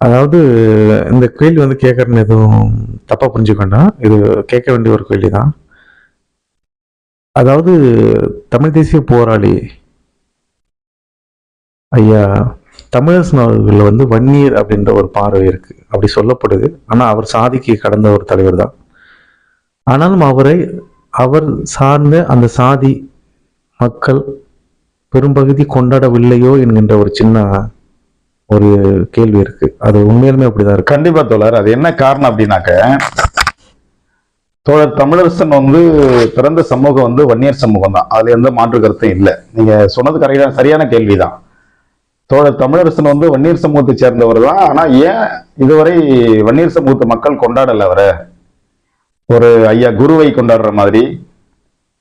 அதாவது இந்த கேள்வி வந்து கேட்கறன்னு எதுவும் தப்பாக புரிஞ்சுக்க வேண்டாம். இது கேட்க வேண்டிய ஒரு கேள்வி தான் அதாவது தமிழ் தேசிய போராளி ஐயா தமிழரசன் வந்து வன்னியர் அப்படின்ற ஒரு பார்வை இருக்கு. அப்படி சொல்லப்படுது. ஆனால் அவர் சாதிக்கு கடந்த ஒரு தலைவர் தான் ஆனாலும் அவரை அவர் சார்ந்த அந்த சாதி மக்கள் பெரும்பகுதி கொண்டாடவில்லையோ என்கின்ற ஒரு சின்ன ஒரு கேள்வி இருக்கு. அது உண்மையிலுமே அப்படிதான் இருக்கு. கண்டிப்பா தோழர். அது என்ன காரணம் அப்படின்னாக்க தோழர் தமிழரசன் வந்து பிறந்த சமூகம் வந்து வன்னியர் சமூகம் தான். அதுல எந்த மாற்று கருத்தும் இல்லை. நீங்க சொன்னது கரெக்டான சரியான கேள்விதான். தோழர் தமிழரசன் வந்து வன்னியர் சமூகத்தை சேர்ந்தவர் தான். ஆனா ஏன் இதுவரை வன்னியர் சமூகத்து மக்கள் கொண்டாடல அவரை? ஒரு ஐயா குருவை கொண்டாடுற மாதிரி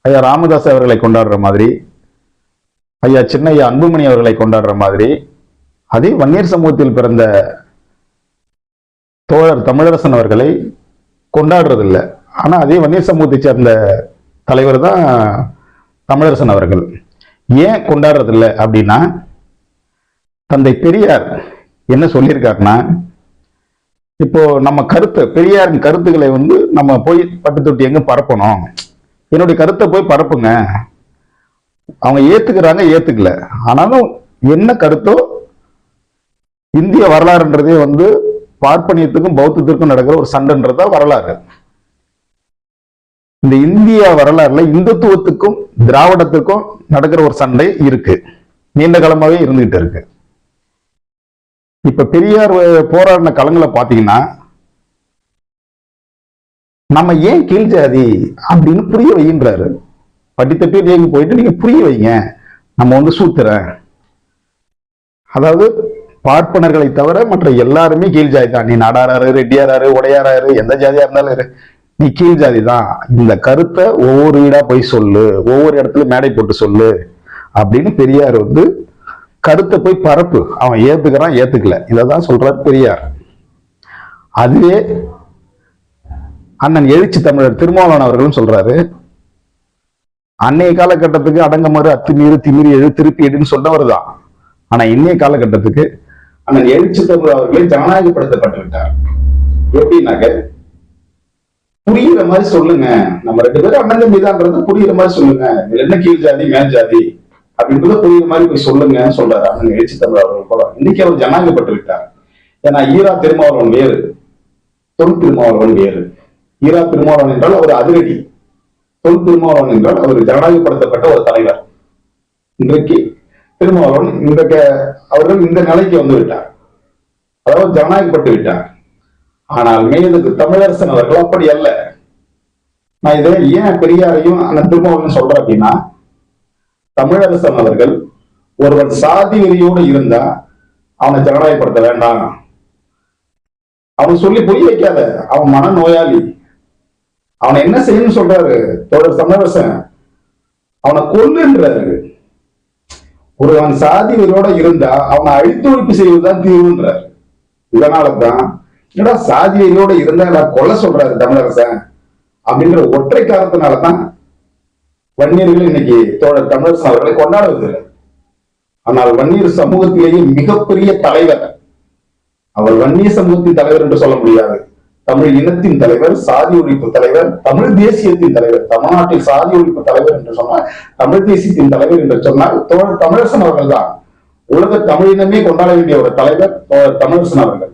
ஐயா ராமதாஸ் அவர்களை கொண்டாடுற மாதிரி ஐயா சின்ன ஐயா அன்புமணி அவர்களை கொண்டாடுற மாதிரி அதே வன்னியர் சமூகத்தில் பிறந்த தோழர் தமிழரசன் அவர்களை கொண்டாடுறதில்ல. ஆனால் அதே வன்னியர் சமூகத்தை சேர்ந்த தலைவர் தான் தமிழரசன் அவர்கள். ஏன் கொண்டாடுறதில்ல அப்படின்னா தந்தை பெரியார் என்ன சொல்லியிருக்காருன்னா இப்போ நம்ம கருத்தை பெரியாரின் கருத்துக்களை வந்து நம்ம போய் பட்டு தொட்டி எங்க பரப்பணும். என்னுடைய கருத்தை போய் பரப்புங்க. அவங்க ஏத்துக்கிறாங்க ஏத்துக்கல. ஆனாலும் என்ன கருத்தோ இந்திய வரலாறுன்றதே வந்து பார்ப்பனியத்துக்கும் பௌத்தத்திற்கும் நடக்கிற ஒரு சண்டைன்றதா வரலாறு. இந்த இந்திய வரலாறுல இந்துத்துவத்துக்கும் திராவிடத்துக்கும் நடக்கிற ஒரு சண்டை இருக்கு. நீண்ட காலமாவே இருந்துகிட்டு இருக்கு. இப்ப பெரியார் போராடின களங்களை பாத்தீங்கன்னா நம்ம ஏன் கீழ் ஜாதி அப்படின்னு புரிய வைன்றாரு பட்டித்தட்டு நீங்க போயிட்டு நீங்க புரிய வைங்க. நம்ம வந்து சூத்துறேன் அதாவது பார்ப்பனர்களை தவிர மற்ற எல்லாருமே கீழ் ஜாதி தான். நீ நாடாராரு ரெட்டியாராரு உடையாராரு எந்த ஜாதியா இருந்தாலும் இரு. நீ கீழ் ஜாதி தான். இந்த கருத்தை ஒவ்வொரு வீடா போய் சொல்லு ஒவ்வொரு இடத்துல மேடை போட்டு சொல்லு அப்படின்னு பெரியார் வந்து கருத்தை போய் பரப்பு. அவன் ஏத்துக்கிறான் ஏத்துக்கல. இததான் சொல்றார் பெரியார். அதுவே அண்ணன் எழுச்சி தமிழர் திருமாவளவன் அவர்களும் சொல்றாரு. அன்னைய காலகட்டத்துக்கு அடங்கமாறு அத்துமீறு திமிரி எழு திருப்பி எடுன்னு சொன்னவர் தான். ஆனா இன்னைய காலகட்டத்துக்கு அண்ணன் எழுச்சி தமிழ் அவர்களே ஜனநாயகப்படுத்தப்பட்டு விட்டார் எப்படின்னாக்க புரியுற மாதிரி சொல்லுங்க. நம்ம ரெண்டு பேரும் அண்ணன் தம்பிதான்றது புரியுற மாதிரி சொல்லுங்க. என்ன கீழ் ஜாதி மேல் ஜாதி அப்படின்றத புரியுற மாதிரி போய் சொல்லுங்கன்னு சொல்றாரு அண்ணன் எழுச்சி தமிழ் அவர்கள் கூட இன்னைக்கு அவர் ஜனநாயகப்பட்டு விட்டார் ஏன்னா ஈரா திருமாவளவன் வேறு. தொல் திருமாவளவன் வேறு. ஈரா திருமாவளவன் என்றால் அவர் அதிரடி. தொல் திருமாவளவன் என்றால் அவர் ஜனநாயகப்படுத்தப்பட்ட ஒரு தலைவர். இன்றைக்கு திருமாவளவன் இந்த அவர்கள் இந்த நிலைக்கு வந்து விட்டார். அதாவது ஜனநாயகப்பட்டு விட்டார். ஆனால் மேலுக்கு தமிழரசன் அவர்கள் அப்படி அல்ல. நான் இதை ஏன் பெரியாரையும் அந்த திருமாவளவன் சொல்றேன் அப்படின்னா தமிழரசன் அவர்கள் ஒருவன் சாதி வெறியோடு இருந்தா அவனை ஜனநாயகப்படுத்த வேண்டாம். அவன் சொல்லி புரிய வைக்காத அவன் மனநோயாளி அவனை என்ன செய்யணும்னு சொல்றாரு தோழர் தமிழரசன் அவனை கொல்லுன்றாரு. ஒருவன் சாதி வெறியோட இருந்தா அவனை அழித்தொழிப்பு செய்வதுதான் தீர்வுன்றார். இதனாலதான் என்னடா சாதி வெறியோட இருந்தா நான் கொல்ல சொல்றாரு தமிழரசன் அப்படின்ற ஒற்றை காரணத்தினாலதான் வன்னியர்கள் இன்னைக்கு தோழர் தமிழரசன் அவர்களை கொண்டாடுவதில்லை ஆனால் வன்னியர் சமூகத்திலேயே மிகப்பெரிய தலைவர் அவர் வன்னிய சமூகத்தின் தலைவர் என்று சொல்ல முடியாது. தமிழ் இனத்தின் தலைவர் சாதி ஒழிப்பு தலைவர் தமிழ் தேசியத்தின் தலைவர் தமிழ்நாட்டில் சாதி ஒழிப்பு தலைவர் என்று சொன்னால் தமிழ் தேசியத்தின் தலைவர் என்று சொன்னால் தோழர் தமிழரசன் அவர்கள் தான் உலக தமிழினமே கொண்டாட வேண்டிய ஒரு தலைவர் தோழர் தமிழரசன் அவர்கள்.